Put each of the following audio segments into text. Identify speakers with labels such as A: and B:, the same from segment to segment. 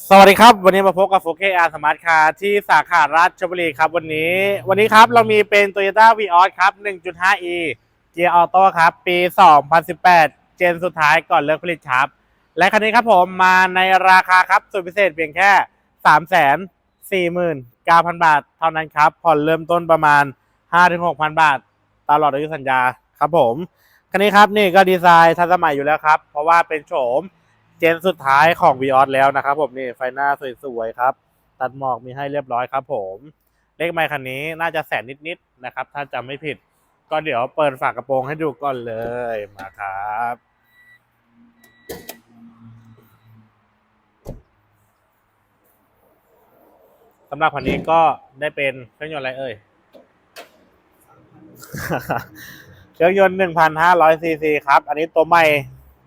A: สวัสดีครับวันนี้มาพบกับโฟเคอาร์สมาร์ทคาร์ที่สาขาราชบุรีครับวันนี้ วันนี้ครับเรามีเป็น Toyota v ีออครับ 1.5e เกียร์ออโต้ครับ ปี 2018 เจนสุดท้ายก่อนเลิกผลิตครับ และคันนี้ครับผมมาในราคาครับสุดพิเศษเพียงแค่ 349,000 บาท เท่านั้นครับ ผ่อนเริ่มต้นประมาณ 5-6,000 บาท ตลอดอายุสัญญาครับผมคันนี้ครับนี่ก็ดีไซน์ทันสมัยอยู่แล้วครับ เพราะว่าเป็นโฉม จนสุดท้ายของ v ีออแล้วนะครับผมนี่ไฟหน้าสวยๆครับ ตัดหมอกมีให้เรียบร้อยครับผมเลขไมค์คันนี้น่าจะแสนนิดๆนะครับ ถ้าจำไม่ผิด ก็เดี๋ยวเปิดฝากระโปรงให้ดูก่อนเลยมาครับสำหรับคันนี้ก็ได้เป็นเครื่องยนต์อะไรเอ่ยเครื่องยนต์1,500ซีซีครับ อันนี้ตัวใหม่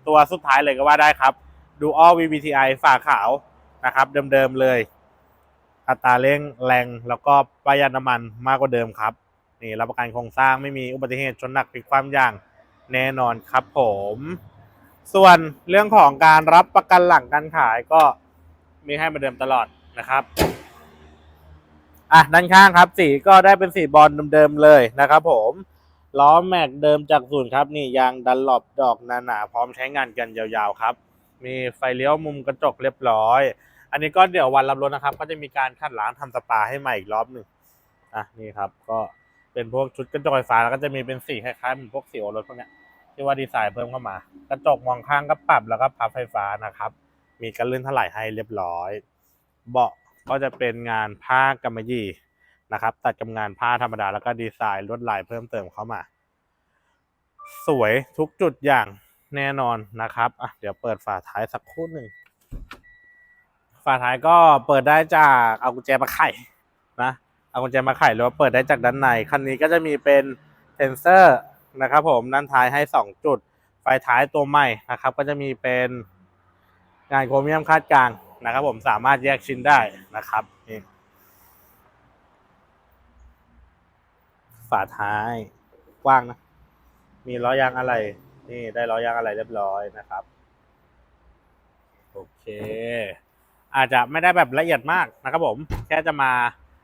A: ตัวสุดท้ายเลยก็ว่าได้ครับ Dual VVTi ฝาขาวนะครับเดิมๆเลย อัตราเร่งแรงแล้วก็ประหยัดน้ำมันมากกว่าเดิมครับ นี่รับประกันโครงสร้างไม่มีอุบัติเหตุชนหนักพลิกความอย่างแน่นอนครับผม ส่วนเรื่องของการรับประกันหลังการขายก็มีให้มาเดิมตลอดนะครับอะด้านข้างครับสีก็ได้เป็นสีบอลเดิมๆเลยนะครับ ผมล้อแม็กเดิมจากศูนย์ครับ นี่ยางดันหลบดอกหนาๆพร้อมใช้งานกันยาวๆครับ มีไฟเลี้ยวมุมกระจกเรียบร้อย อันนี้ก็เดี๋ยววันรับรถนะครับ ก็จะมีการขัดล้างทำสปาให้ใหม่อีกรอบหนึ่งอะนี่ครับ ก็เป็นพวกชุดกระจกไฟฟ้าแล้วก็จะมีเป็นสีคล้ายๆเหมือนพวกสีโอรถพวกเนี้ยที่ว่าดีไซน์เพิ่มเข้ามา กระจกมองข้างก็ปรับแล้วก็พับไฟฟ้านะครับ มีกันลื่นถลายให้เรียบร้อย เบาะก็จะเป็นงานผ้ากำมะหยี่นะครับ ตัดกับงานผ้าธรรมดาแล้วก็ดีไซน์ลวดลายเพิ่มเติมเข้ามา สวยทุกจุดอย่าง แน่นอนนะครับอะเดี๋ยวเปิดฝาท้ายสักครู่หนึ่งฝาท้ายก็เปิดได้จากเอากุญแจมาไขนะเอากุญแจมาไขหรือว่าเปิดได้จากด้านในคันนี้ก็จะมีเป็นเซนเซอร์นะครับ ผมด้านท้ายให้ 2 จุด ไฟท้ายตัวใหม่นะครับ ก็จะมีเป็นงานโครเมียมคาดกลางนะครับ ผมสามารถแยกชิ้นได้นะครับนี่ฝาท้ายกว้างนะมีล้อยางอะไร นี่ได้ล้อยางอะไรเรียบร้อยนะครับ โอเค อาจจะไม่ได้แบบละเอียดมากนะครับผม แค่จะมา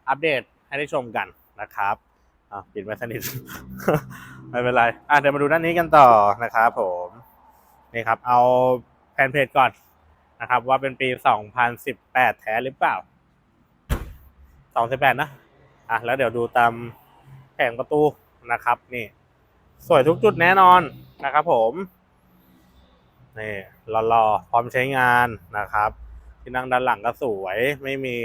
A: อัปเดตให้ได้ชมกันนะครับอ่าปิดไว้สนิท ไม่เป็นไรอะเดี๋ยวมาดูด้านนี้กันต่อนะครับผมนี่ครับ เอาแผนเพจก่อนนะครับ ว่าเป็นปี 2018 แท้หรือเปล่า 2018 นะอะแล้วเดี๋ยวดูตามแผงประตูนะครับ นี่ สวยทุกจุดแน่นอนนะครับผมนี่รอๆพร้อมใช้งานนะครับ ที่นั่งด้านหลังก็สวยไม่มี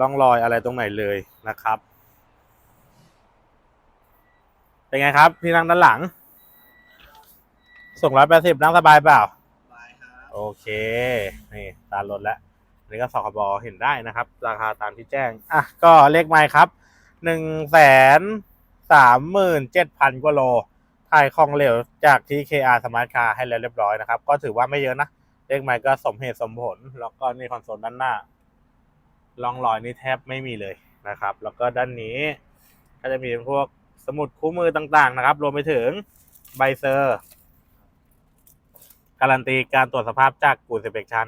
A: ร่องรอยอะไรตรงไหนเลยนะครับ เป็นไงครับ ที่นั่งด้านหลังส่งร้อยแปดสิบนั่งสบายเปล่าโอเค นี่ตามรถแล้วอันนี้ก็สคบเห็นได้นะครับ ราคาตามที่แจ้ง อะ ก็เลขไมค์ครับหนึ่งแสน สามหมื่นเจ็ดพันกว่าโลถ่ายของเหลวจากที่ KR Smart Car ให้แล้วเรียบร้อยนะครับ ก็ถือว่าไม่เยอะนะเลขไมค์ก็สมเหตุสมผล แล้วก็นี่คอนโซลด้านหน้าร่องรอยนี่แทบไม่มีเลยนะครับ แล้วก็ด้านนี้ก็จะมีพวกสมุดคู่มือต่างๆนะครับ รวมไปถึงใบเซอร์การันตีการตรวจสภาพจากกู i เ s กชัน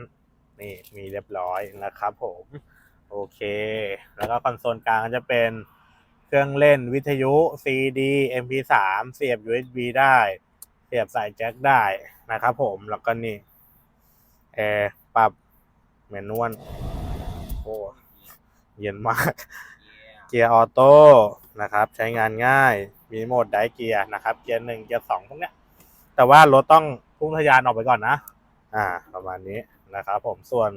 A: นี่มีเรียบร้อยนะครับผม โอเค แล้วก็คอนโซลกลางจะเป็น เครื่องเล่นวิทยุ CD MP3 เสียบ USB ได้ เสียบสายแจ็คได้นะครับผมแล้วก็นี่แอร์ปรับแมนนวลโอ้เย็นมาก เกียร์ออโต้นะครับ ใช้งานง่าย มีโหมดไดเกียร์นะครับ เกียร์หนึ่งเกียร์สองพวกเนี้ย แต่ว่ารถต้องพุ่งทะยานออกไปก่อนนะ อ่า ประมาณนี้นะครับผมส่วน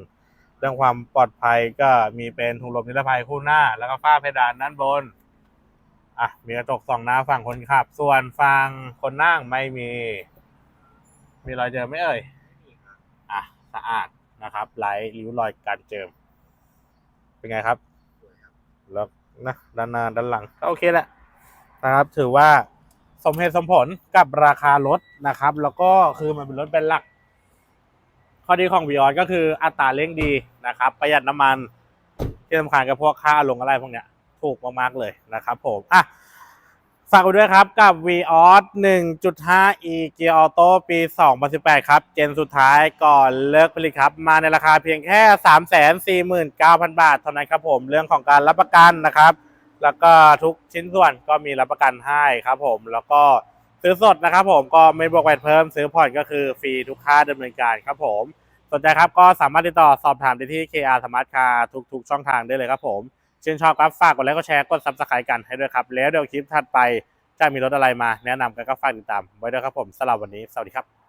A: เรื่องความปลอดภัยก็มีเป็นถุงลมนิรภัยคู่หน้า แล้วก็ฝ้าเพดานด้านบน อะมีกระจกสองหน้าฝั่งคนขับ ส่วนฝั่งคนนั่งไม่มี มีรอยเจอไหมเอ่ยอะสะอาดนะครับไร้ริ้วรอยการเจิม เป็นไงครับแล้วนะด้านหน้าด้านหลังก็โอเคแหละนะครับ ถือว่าสมเหตุสมผลกับราคารถนะครับ แล้วก็คือมันเป็นรถเป็นหลัก ข้อดีของ v ีออก็คืออัตราเร่งดีนะครับ ประหยัดน้ำมันที่สำคัญกับพวกค่าลงอะไรพวกเนี้ย ถูกมากๆเลยนะครับผมอะฝากไว้ด้วยครับกับ v ีออส1.5 e Gear Auto ปี 2018 ครับ เจนสุดท้ายก่อนเลิกผลิตครับ มาในราคาเพียงแค่ 349,000 บาท เท่านั้นครับผม เรื่องของการรับประกันนะครับ แล้วก็ทุกชิ้นส่วนก็มีรับประกันให้ครับผม แล้วก็ซื้อสดนะครับผมก็ไม่บวกแวดเพิ่ม ซื้อผ่อนก็คือฟรีทุกค่าดำเนินการครับผม สนใจครับก็สามารถติดต่อสอบถามได้ที่ KR Smart Car ทุกๆ ช่องทางได้เลยครับผม ชื่นชอบครับฝากกดไลค์กดแชร์กดซับสไครต์กันให้ด้วยครับ แล้วเดี๋ยวคลิปถัดไปจะมีรถอะไรมาแนะนำกันก็ฝากติดตามไว้ด้วยครับผมสำหรับวันนี้สวัสดีครับ